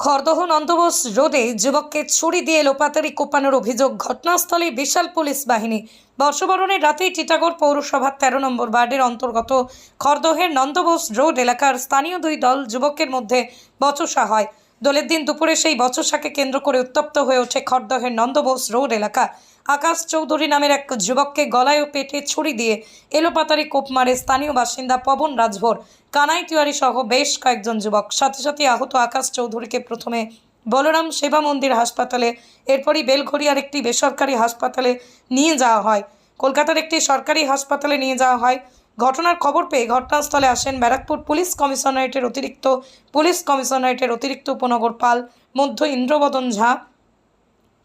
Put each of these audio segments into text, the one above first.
খড়দহ নন্দবোস রোডে যুবককে ছুরি দিয়ে লোপাতারি কোপানোর অভিযোগ ঘটনাস্থলে বিশাল পুলিশ বাহিনী। বর্ষবরণের রাতে টিটাগড় পৌরসভার তেরো নম্বর ওয়ার্ডের অন্তর্গত খরদহের নন্দবোস রোড এলাকার স্থানীয় দুই দল যুবকের মধ্যে বচসা হয়। দলের দিন দুপুরে সেই বচসাকে কেন্দ্র করে উত্তপ্ত হয়ে ওঠে খরদহের নন্দবোস রোড এলাকা। আকাশ চৌধুরী নামের এক যুবককে গলায় ও পেটে ছুরি দিয়ে এলোপাতারি কোপ মারে স্থানীয় বাসিন্দা পবন রাজভর। কানাই তিওয়ারি সহ বেশ কয়েকজন যুবক। সাথে সাথে আহত আকাশ চৌধুরীকে প্রথমে বলরাম সেবা মন্দির হাসপাতালে, এরপরই বেলঘড়িয়ার একটি বেসরকারি হাসপাতালে নিয়ে যাওয়া হয়। কলকাতার একটি সরকারি হাসপাতালে নিয়ে যাওয়া হয়। ঘটনার খবর পেয়ে ঘটনাস্থলে আসেন ব্যারাকপুর পুলিশ কমিশনারেটের অতিরিক্ত পুলিশ কমিশনারেটের অতিরিক্ত উপনগর পাল মধ্য ইন্দ্রবদন ঝা।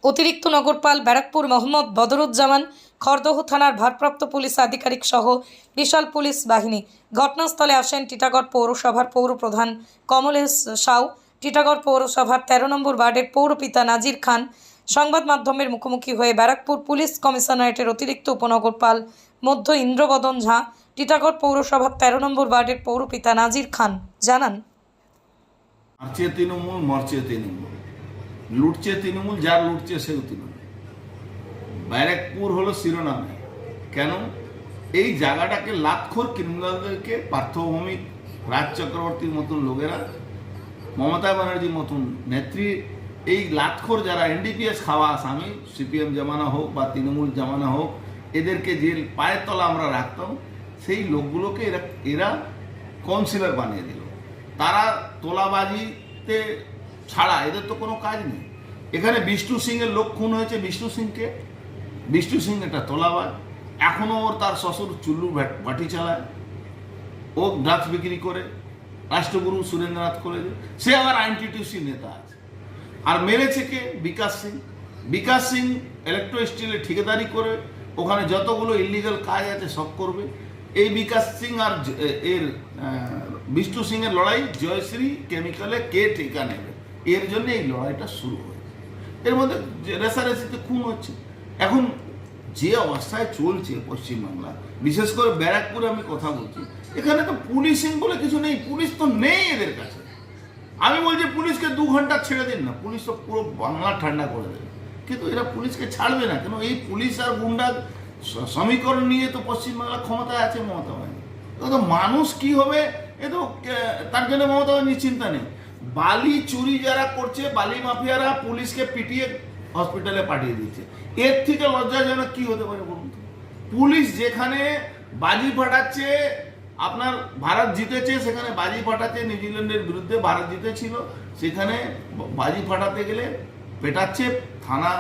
অতিরিক্ত নগরপাল ব্যারাকপুর মোহাম্মদ বদরুজ্জামান, খড়দহ থানার ভারপ্রাপ্ত পুলিশ আধিকারিক সহ বিশাল পুলিশ বাহিনী ঘটনাস্থলে আসেন টিটাগড় পৌরসভার পৌরপ্রধান কমলেশ সাউ। টিটাগড় পৌরসভার তেরো নম্বর ওয়ার্ডের পৌরপিতা নাজির খান সংবাদ মাধ্যমের মুখোমুখি হয়ে ব্যারাকপুর পুলিশ কমিশনারেটের অতিরিক্ত উপনগরপাল মধ্য ইন্দ্রবদন ঝা, টিটাগড় পৌরসভার তেরো নম্বর ওয়ার্ডের পৌরপিতা নাজির খান জানান। মারছে তৃণমূল মরছে তৃণমূল লুটছে তৃণমূল, যার লুটছে সেও তৃণমূল। ব্যারাকপুর হলো শিরোনামে। কেন? এই জায়গাটাকে লাক্ষর ক্রিমিনালদেরকে পার্থভৌমিক রাজ চক্রবর্তীর মতন লোকেরা, মমতা ব্যানার্জির মতন নেত্রী, এই লাক্ষর যারা এনডিপিএস খাওয়া আসামি, সিপিএম জামানা হোক বা তৃণমূল জামানা হোক, এদেরকে যে পায়ের তলা আমরা রাখতাম, সেই লোকগুলোকে এরা এরা কাউন্সিলর বানিয়ে দিল। তারা তোলাবাজিতে ছাড়া, এদের তো কোনো কাজ নেই। এখানে বিষ্ণু সিংয়ের লোক খুন হয়েছে বিষ্ণু সিংকে। বিষ্ণু সিং একটা তোলাবাজ। এখনও ওর তার শ্বশুর চুল্লু বাটি চালায়। ও ড্রাগস বিক্রি করে, রাষ্ট্রগুরু সুরেন্দ্রনাথ কলেজে সে আবার আইনটিটিউসি নেতা আছে। আর মেরেছে কে? বিকাশ সিং। বিকাশ সিং ইলেকট্রো স্টিলে ঠিকাদারি করে, ওখানে যতগুলো ইলিগাল কাজ আছে সব করবে। এই বিকাশ সিং আর এর বিষ্ণু সিং এর লড়াই জয়শ্রী কেমিক্যালে কে ঠিকা নেবে? এর জন্য এই লড়াইটা শুরু হয়েছে। এর মধ্যে রেসারেসিতে খুন হচ্ছে। এখন যে অবস্থায় চলছে পশ্চিমবাংলা, বিশেষ করে ব্যারাকপুরে আমি কথা বলছি, এখানে তো পুলিশিং বলে কিছু নেই, পুলিশ তো নেই এদের কাছে। আমি বলছি, পুলিশকে দু ঘণ্টা ছেড়ে দিন না, পুলিশ তো পুরো বাংলা ঠান্ডা করে দেবে। কিন্তু এরা পুলিশকে ছাড়বে না, কেন? এই পুলিশ আর গুন্ডা সমীকরণ নিয়ে তো পশ্চিমবাংলা ক্ষমতায় আছে মমতা ব্যানার্জি। তো মানুষ কি হবে? এ তো তার জন্য মমতা ব্যানার্জি চিন্তা নেই। বালি চুরি যারা করছে, বালি মাফিয়ারা পুলিশকে পিটিয়ে হসপিটালে পাঠিয়ে দিচ্ছে এর থেকে লজ্জাজনক কি হতে পারে বলুন? পুলিশ যেখানে বাজি ফাটাচ্ছে, আপনার ভারত জিতেছে, সেখানে বাজি ফাটাচ্ছে, নিউজিল্যান্ডের বিরুদ্ধে ভারত জিতেছিল, সেখানে বাজি ফাটাতে গেলে পেটাচ্ছে, থানা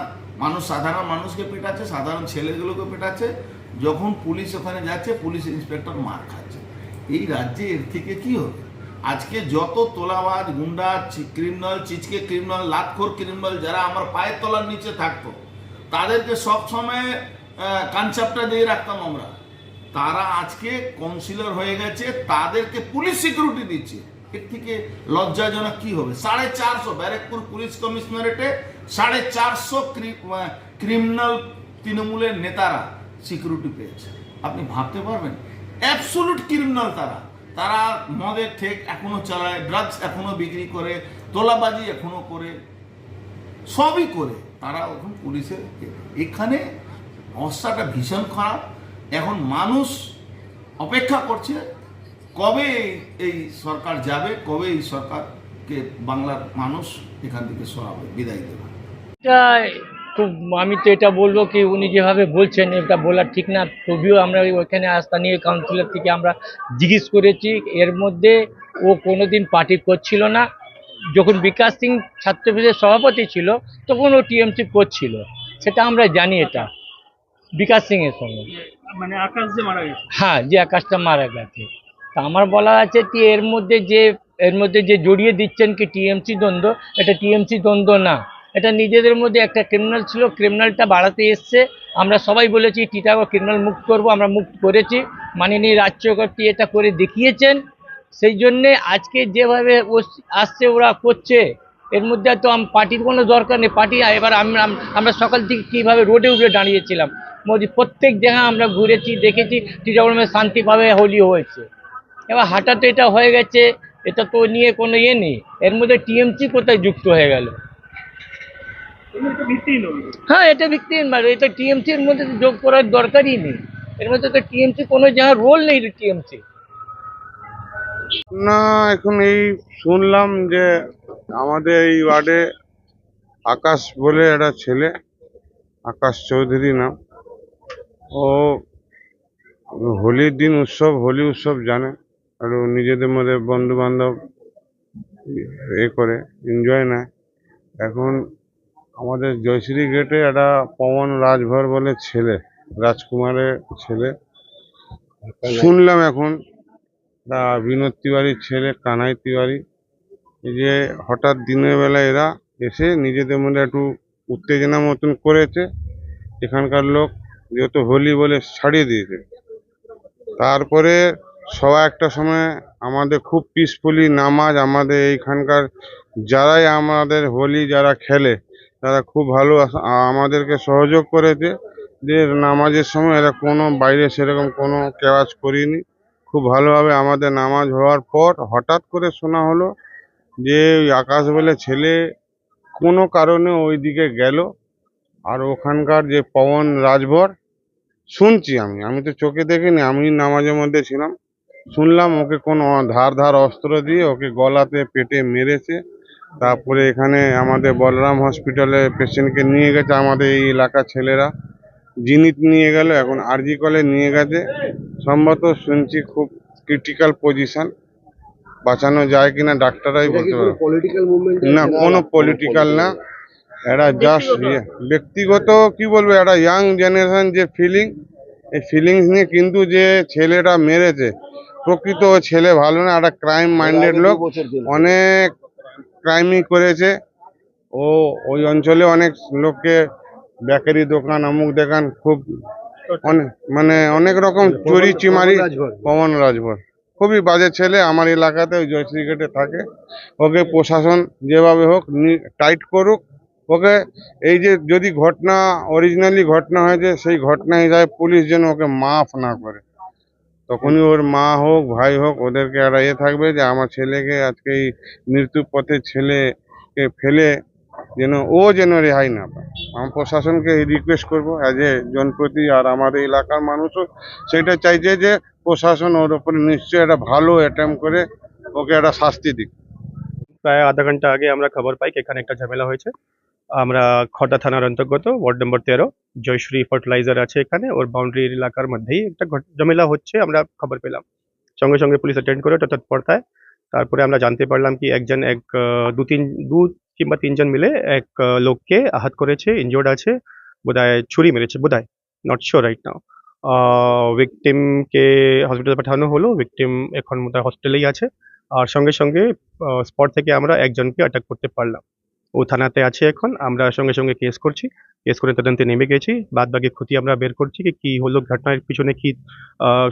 মানুষ, সাধারণ মানুষকে পেটাচ্ছে, সাধারণ ছেলেগুলোকে পেটাচ্ছে, যখন পুলিশ ওখানে যাচ্ছে, পুলিশ ইন্সপেক্টর মার খাচ্ছে। এই রাজ্যে এর থেকে কি হবে? আজকে যত তোলাবাজ, গুন্ডা ক্রিমিনাল চিচকে ক্রিমিনাল লাতখোর ক্রিমিনাল যারা আমার পায়ের তলার নিচে থাকতো, তাদেরকে সব সময় কনসেপ্টটা দিয়ে রাখতাম আমরা। তারা আজকে কাউন্সিলর হয়ে গেছে, তাদেরকে পুলিশ সিকিউরিটি দিচ্ছে। এর থেকে লজ্জাজনক কি হবে? সাড়ে চারশো ব্যারাকপুর পুলিশ কমিশনারেটে সাড়ে চারশো ক্রিমিনাল তৃণমূলের নেতারা সিকিউরিটি পেয়েছে। আপনি ভাবতে পারবেন? অ্যাবসোলুট ক্রিমিনাল তারা। তারা মদের ঠেক এখনও চালায় ড্রাগস এখনও বিক্রি করে, তোলাবাজি এখনও করে, সবই করে। তারা এখন পুলিশের এখানে অবস্থাটা ভীষণ খারাপ। এখন মানুষ অপেক্ষা করছে কবে এই- সরকার যাবে, কবে এই সরকারকে বাংলার মানুষ এখান থেকে সরাবে, বিদায় দেবে। খুব আমি তো এটা বলব কি উনি যেভাবে বলছেন এটা বলার ঠিক না। তবুও আমরা ওই- ওইখানে স্থানীয় কাউন্সিলর থেকে আমরা জিজ্ঞেস করেছি। এর মধ্যে ও কোনোদিন পার্টি করছিল না। যখন বিকাশ সিং ছাত্র পরিষদের সভাপতি ছিল তখন ও টিএমসি করছিল। সেটা আমরা জানি এটা বিকাশ সিং এর সঙ্গে। মানে আকাশ যে মারা গেছে। হ্যাঁ যে আকাশটা মারা গেছে। তা আমার বলা আছে কি এর মধ্যে যে এর মধ্যে যে জড়িয়ে দিচ্ছেন কি টিএমসি দ্বন্দ্ব এটা টিএমসি দ্বন্দ্ব না। এটা নিজেদের মধ্যে একটা ক্রিমিনাল ছিল ক্রিমিনালটা বাড়াতে এসছে। আমরা সবাই বলেছি, টিটাগড় ক্রিমিনাল মুক্ত করব, আমরা মুক্ত করেছি। মাননীয় রাজ চক্রবর্তী এটা করে দেখিয়েছেন। সেই জন্যে আজকে যেভাবে আসছে, ওরা করছে, এর মধ্যে তো পার্টির কোনো দরকার নেই। পার্টি এবার আমরা আমরা সকাল থেকে কীভাবে রোডে উঠে দাঁড়িয়েছিলাম? মোদি, প্রত্যেক জায়গায় আমরা ঘুরেছি, দেখেছি, টিটাগড়ে শান্তিভাবে হোলি হয়েছে। এবার হঠাৎ এটা হয়ে গেছে, এটা তো নিয়ে কোনো ইয়ে নেই। এর মধ্যে টিএমসি কোথায় যুক্ত হয়ে গেল? হ্যাঁ এটা ভিত্তিহীন মানে এটা টিএমসির মধ্যে যোগ করার দরকারই নেই। এর মধ্যে তো টিএমসি কোনো যার রোল নেই টিএমসি না এখন এই শুনলাম যে আমাদের এই ওয়ার্ডে আকাশ বলে একটা ছেলে আকাশ চৌধুরী নাম। ও হোলির দিন উৎসব হোলি উৎসব জানে আর ও নিজেদের মধ্যে বন্ধু বান্ধব এ করে এনজয় নেয়। এখন আমাদের জয়শ্রী গেটে একটা পবন রাজভর বলে ছেলে, রাজকুমারের ছেলে। শুনলাম এখন বিনোদ তিওয়ারির ছেলে, কানাই তিওয়ারি, যে হঠাৎ দিনের বেলা এরা এসে নিজেদের মধ্যে একটু উত্তেজনা মতন করেছে। এখানকার লোক যেহেতু হোলি বলে ছাড়িয়ে দিয়েছে। তারপরে সবাই একটা সময় আমাদের খুব পিসফুলি নামাজ আমাদের এইখানকার যারাই আমাদের হোলি যারা খেলে তারা খুব ভালো আমাদেরকে সহযোগ করেছে যে নামাজের সময় এরা কোনো বাইরে সেরকম কোনো কেওয়াজ করিনি। খুব ভালোভাবে আমাদের নামাজ হওয়ার পর হঠাৎ করে শোনা হলো যে ওই আকাশ বলে ছেলে কোনো কারণে ওই দিকে গেল। আর ওখানকার যে পবন রাজভর, শুনছি আমি আমি তো চোখে দেখিনি, আমি নামাজের মধ্যে ছিলাম। শুনলাম ওকে কোনো ধার ধার অস্ত্র দিয়ে ওকে গলাতে, পেটে মেরেছে। তারপরে এখানে আমাদের বলরাম হসপিটালে পেশেন্টকে নিয়ে গেছে আমাদের এই এলাকার ছেলেরা। জিনিত নিয়ে গেল এখন আরজি কলে নিয়ে গেছে। সম্ভবত শুনছি খুব ক্রিটিক্যাল পজিশন বাঁচানো যায় কিনা ডাক্তাররাই বলতে মুভমেন্ট না। কোনো পলিটিক্যাল না। এটা জাস্ট ব্যক্তিগত কি বলব একটা ইয়াং জেনারেশন যে ফিলিং এই ফিলিংস নিয়ে কিন্তু যে ছেলেটা মেরেছে প্রকৃত ছেলে ভালো না একটা ক্রাইম মাইন্ডেড লোক। অনেক ক্রাইমই করেছে। ও ওই অঞ্চলে অনেক লোককে বেকারি দোকান অমুক দোকান খুব অনেক মানে অনেক রকম চুরি চিমারি পবন রাজভর। খুবই বাজে ছেলে আমার এলাকাতে ওই জয়শ্রী গেটে থাকে। ওকে প্রশাসন যেভাবে হোক টাইট করুক। ওকে এই যে যদি ঘটনা অরিজিনালি ঘটনা হয়েছে সেই ঘটনা হিসাবে পুলিশ যেন ওকে মাফ না করে। তখনই ওর মা হোক, ভাই হোক, ওদেরকে একটা ইয়ে থাকবে যে আমার ছেলেকে আজকে এই মৃত্যুর পথে ছেলেকে ফেলে যেন ও যেন রেহাই না পায়। আমি প্রশাসনকে রিকোয়েস্ট করব অ্যাজ এ জনপ্রতি আর আমাদের এলাকার মানুষও সেটা চাইছে যে প্রশাসন ওর ওপরে নিশ্চয়ই একটা ভালো অ্যাটেম্প করে ওকে একটা শাস্তি দিক। প্রায় আধা ঘণ্টা আগে আমরা খবর পাই, এখানে একটা ঝামেলা হয়েছে। আমরা খটা থানার অন্তর্গত, ওয়ার্ড নম্বর তেরো, জয়শ্রী ফার্টিলাইজার আছে এখানে, ওর বাউন্ডারি এলাকার মধ্যেই একটা ঝামেলা হচ্ছে, আমরা খবর পেলাম। সঙ্গে সঙ্গে পুলিশ অ্যাটেন্ড করে ওটা তৎপরতায়, তারপরে আমরা জানতে পারলাম কি একজন এক দু তিন দু কিংবা তিনজন মিলে এক লোককে আঘাত করেছে ইনজোর্ড আছে, বোধহয় ছুরি মেরেছে, বোধহয় নট শিওর রাইট নাও ভিকটিমকে হসপিটালে পাঠানো হলো ভিকটিম এখন বোধহয় হসপিটালেই আছে। আর সঙ্গে সঙ্গে স্পট থেকে আমরা একজনকে আটক করতে পারলাম। ও থানাতে আছে এখন। আমরা সঙ্গে সঙ্গে কেস করছি। কেস করে তদন্তে নেমে গেছি। বাদ বাকি ক্ষতি আমরা বের করছি কি হলো, ঘটনার পিছনে কি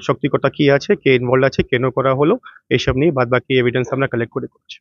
শক্তিকতা কি আছে, কে ইনভলভ আছে, কেন করা হলো এইসব নিয়ে বাদ বাকি এভিডেন্স আমরা কালেক্ট করে করছি।